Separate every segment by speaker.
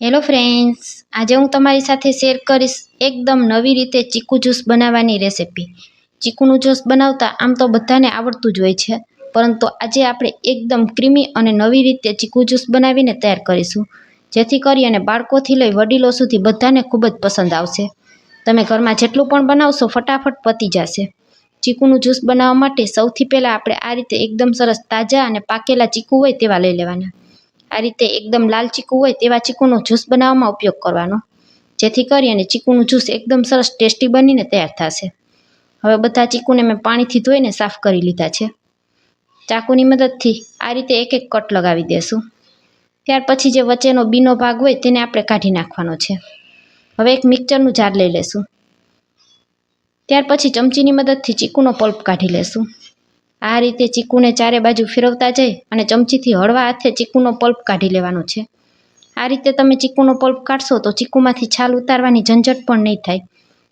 Speaker 1: Hello friends આજે હું તમારી સાથે શેર કરીશ એકદમ નવી રીતે ચીકુ જ્યુસ બનાવવાની રેસિપી ચીકુનું જ્યુસ બનાવતા આમ તો બધાને આવડતું જ હોય છે, પરંતુ આજે આપણે એકદમ ક્રીમી અને નવી રીતે ચીકુ જ્યુસ બનાવીને તૈયાર કરીશું, જેથી કરી અને બાળકોથી લઈ વડીલો સુધી બધાને ખૂબ જ પસંદ આવશે. તમે ઘરમાં જેટલું પણ બનાવશો ફટાફટ પતી જશે. ચીકુનું જ્યુસ બનાવવા માટે સૌથી પહેલાં આપણે આ રીતે એકદમ સરસ તાજા અને પાકેલા ચીકુ હોય તેવા લઈ લેવાના. આ રીતે એકદમ લાલ ચીકુ હોય તેવા ચીકુનો જ્યુસ બનાવવામાં ઉપયોગ કરવાનો. જેથી કરી અને ચીકુનું જ્યુસ એકદમ સરસ ટેસ્ટી બનીને તૈયાર થશે. હવે બધા ચીકુને મેં પાણીથી ધોઈને સાફ કરી લીધા છે. ચાકુની મદદથી આ રીતે એક એક કટ લગાવી દેશું. ત્યાર પછી જે વચ્ચેનો બીનો ભાગ હોય તેને આપણે કાઢી નાખવાનો છે. હવે એક મિક્સરનું જાર લઈ લેશું. ત્યાર પછી ચમચીની મદદથી ચીકુનો પલ્પ કાઢી લેશું. આ રીતે ચીકુને ચારે બાજુ ફેરવતા જઈ અને ચમચીથી હળવા હાથે ચીકુનો પલ્પ કાઢી લેવાનો છે. આ રીતે તમે ચીકુનો પલ્પ કાઢશો તો ચીકુમાંથી છાલ ઉતારવાની ઝંઝટ પણ નહીં થાય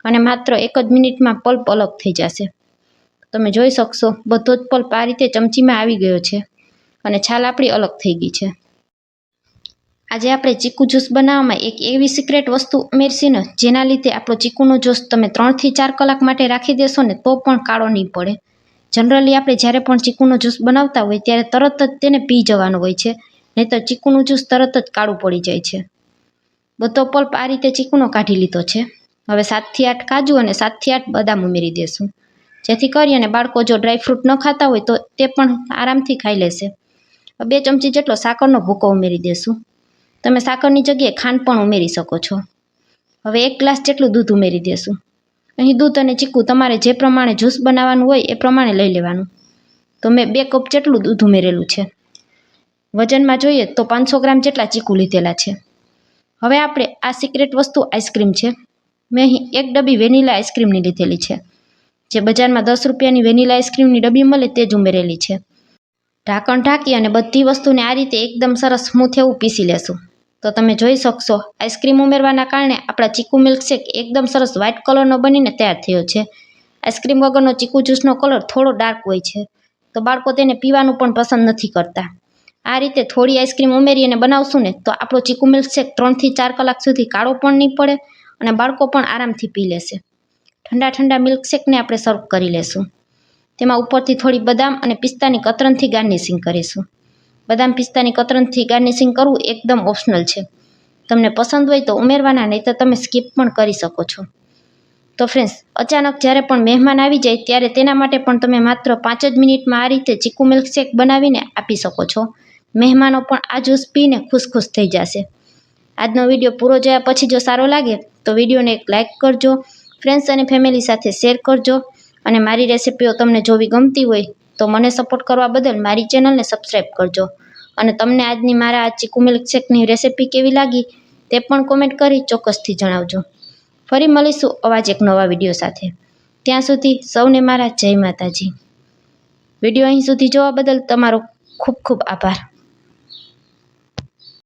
Speaker 1: અને માત્ર એક જ મિનિટમાં પલ્પ અલગ થઈ જશે. તમે જોઈ શકશો, બધો જ પલ્પ આ રીતે ચમચીમાં આવી ગયો છે અને છાલ આપણી અલગ થઈ ગઈ છે. આજે આપણે ચીકુ જ્યુસ બનાવવામાં એક એવી સિક્રેટ વસ્તુ ઉમેરશી ને જેના લીધે આપણો ચીકુનો જ્યુસ તમે ત્રણથી ચાર કલાક માટે રાખી દેશો ને તો પણ કાળો નહીં પડે. જનરલી આપણે જ્યારે પણ ચીકુનો જ્યુસ બનાવતા હોય ત્યારે તરત જ તેને પી જવાનું હોય છે. નહીં તો ચીકુનું જ્યુસ તરત જ કાળું પડી જાય છે. બધો પલ્પ આ રીતે ચીકુનો કાઢી લીધો છે. હવે સાતથી આઠ કાજુ અને સાતથી આઠ બદામ ઉમેરી દેશું. જેથી કરી અને બાળકો જો ડ્રાયફ્રૂટ ન ખાતા હોય તો તે પણ આરામથી ખાઈ લેશે. બે ચમચી જેટલો સાકરનો ભૂકો ઉમેરી દેશું. તમે સાકરની જગ્યાએ ખાંડ પણ ઉમેરી શકો છો. હવે એક ગ્લાસ જેટલું દૂધ ઉમેરી દેશું. અહીં દૂધ અને ચીકુ તમારે જે પ્રમાણે જ્યુસ બનાવવાનું હોય એ પ્રમાણે લઈ લેવાનું. તો મેં બે કપ જેટલું દૂધ ઉમેરેલું છે. વજનમાં જોઈએ તો પાંચસો ગ્રામ જેટલા ચીકુ લીધેલા છે. હવે આપણે આ સિક્રેટ વસ્તુ આઈસ્ક્રીમ છે. મેં અહીં એક ડબ્બી વેનીલા આઈસ્ક્રીમની લીધેલી છે. જે બજારમાં દસ રૂપિયાની વેનીલા આઈસ્ક્રીમની ડબ્બી મળે તે જ ઉમેરેલી છે. ઢાંકણ ઢાંકી અને બધી વસ્તુને આ રીતે એકદમ સરસ સ્મૂથ એવું પીસી લેશું. તો તમે જોઈ શકશો, આઈસ્ક્રીમ ઉમેરવાના કારણે આપણા ચીકુ મિલ્કશેક એકદમ સરસ વ્હાઇટ કલરનો બનીને તૈયાર થયો છે. આઈસ્ક્રીમ વગરનો ચીકુ જ્યુસનો કલર થોડો ડાર્ક હોય છે, તો બાળકો તેને પીવાનું પણ પસંદ નથી કરતા. આ રીતે થોડી આઈસ્ક્રીમ ઉમેરી અને બનાવશું ને, તો આપણો ચીકુ મિલ્કશેક ત્રણથી ચાર કલાક સુધી કાળો પણ નહીં પડે અને બાળકો પણ આરામથી પી લેશે. ઠંડા ઠંડા મિલ્કશેકને આપણે સર્વ કરી લેશું. તેમાં ઉપરથી થોડી બદામ અને પિસ્તાની કતરનથી ગાર્નિશિંગ કરીશું. બદામ પિસ્તાની કતરનથી ગાર્નિશિંગ કરવું એકદમ ઓપ્શનલ છે. તમને પસંદ હોય તો ઉમેરવાના નહીં તો તમે સ્કીપ પણ કરી શકો છો. તો ફ્રેન્ડ્સ, અચાનક જ્યારે પણ મહેમાન આવી જાય ત્યારે તેના માટે પણ તમે માત્ર પાંચ જ મિનિટમાં આ રીતે ચીકુ મિલ્કશેક બનાવીને આપી શકો છો. મહેમાનો પણ આ જ્યુસ પીને ખુશ થઈ જશે. આજનો વીડિયો પૂરો જોયા પછી જો સારો લાગે, તો વિડીયોને એક લાઇક કરજો, ફ્રેન્ડ્સ અને ફેમિલી સાથે શેર કરજો અને મારી રેસિપીઓ તમને જોવી ગમતી હોય તો મને સપોર્ટ કરવા બદલ મારી ચેનલને સબસ્ક્રાઈબ કરજો. અને તમને આજની મારા આ ચીકુ મિલ્કશેકની રેસિપી કેવી લાગી તે પણ કોમેન્ટ કરી ચોક્કસથી જણાવજો. ફરી મળીશું અવાજ એક નવા વીડિયો સાથે. ત્યાં સુધી સૌને મારા જય માતાજી. વીડિયો અહીં સુધી જોવા બદલ તમારો ખૂબ ખૂબ આભાર.